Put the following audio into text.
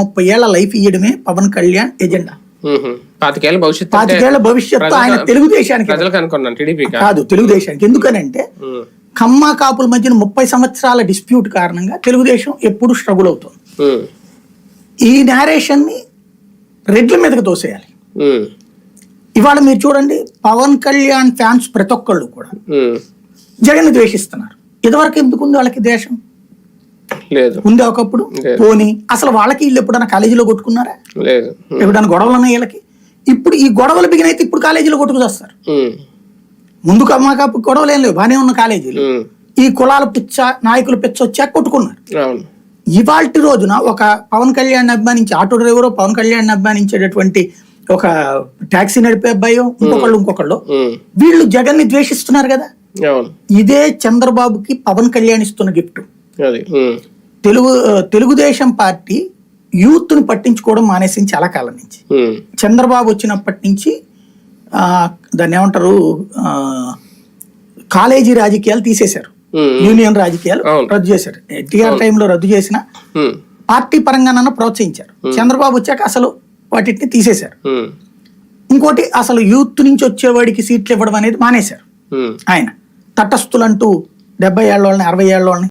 ముప్పై ఏళ్ళ లైఫ్ ఇయ్యడమే పవన్ కళ్యాణ్ ఎజెండా. మ్మ్. పాతికేళ్ళ భవిష్యత్తు పాతికేళ్ళ భవిష్యత్తు ఆయన తెలుగుదేశానికి కాదు తెలుగుదేశానికి. ఎందుకనంటే కమ్మ కాపుల మధ్యన ముప్పై సంవత్సరాల డిస్ప్యూట్ కారణంగా తెలుగుదేశం ఎప్పుడు స్ట్రగుల్ అవుతుంది. ఈ నేరేషన్ని రెడ్ల మీదకి తోసేయాలి. ఇవాళ మీరు చూడండి పవన్ కళ్యాణ్ ఫ్యాన్స్ ప్రతి ఒక్కళ్ళు కూడా జగన్ ద్వేషిస్తున్నారు. ఇదివరకు ఎందుకు ఉంది వాళ్ళకి దేశం లేదు. ఉంది ఒకప్పుడు. పోనీ. అసలు వాళ్ళకి వీళ్ళు ఎప్పుడైనా కాలేజీలో కొట్టుకున్నారా? లేదు. ఎప్పుడైనా గొడవలు ఉన్నాయి వీళ్ళకి? ఇప్పుడు ఈ గొడవలు బిగిన అయితే ఇప్పుడు కాలేజీలో కొట్టుకు వస్తారు. ముందు కమ్మాకాపు గొడవలు ఏం లేవు. బాగానే ఉన్న కాలేజీలు. ఈ కులాల పిచ్చ నాయకుల పిచ్చ వచ్చాక కొట్టుకున్నారు. ఇవాల్టి రోజున ఒక పవన్ కళ్యాణ్ అభిమానించి ఆటో డ్రైవర్ పవన్ కళ్యాణ్ అభిమానించేటటువంటి ఒక టాక్సీ నడిపే అబ్బాయి ఇంకొకళ్ళు ఇంకొకళ్ళు. వీళ్ళు జగన్ని ద్వేషిస్తున్నారు కదా? ఇదే చంద్రబాబుకి పవన్ కళ్యాణ్ ఇస్తున్న గిఫ్ట్. తెలుగు తెలుగుదేశం పార్టీ యూత్ని పట్టించుకోవడం మానేసింది చాలా కాలం నుంచి. చంద్రబాబు వచ్చినప్పటి నుంచి దాన్ని ఏమంటారు కాలేజీ రాజకీయాలు తీసేశారు. యూనియన్ రాజకీయాలు. రద్దు చేశారు ఎన్టీఆర్ టైంలో రద్దు చేసిన. పార్టీ పరంగానన్నా ప్రోత్సహించారు చంద్రబాబు వచ్చాక అసలు వాటిని తీసేశారు. ఇంకోటి అసలు యూత్ నుంచి వచ్చేవాడికి సీట్లు ఇవ్వడం అనేది మానేశారు. ఆయన తటస్థులంటూ డెబ్బై ఏళ్ళ వాళ్ళని అరవై ఏళ్ళ వాళ్ళని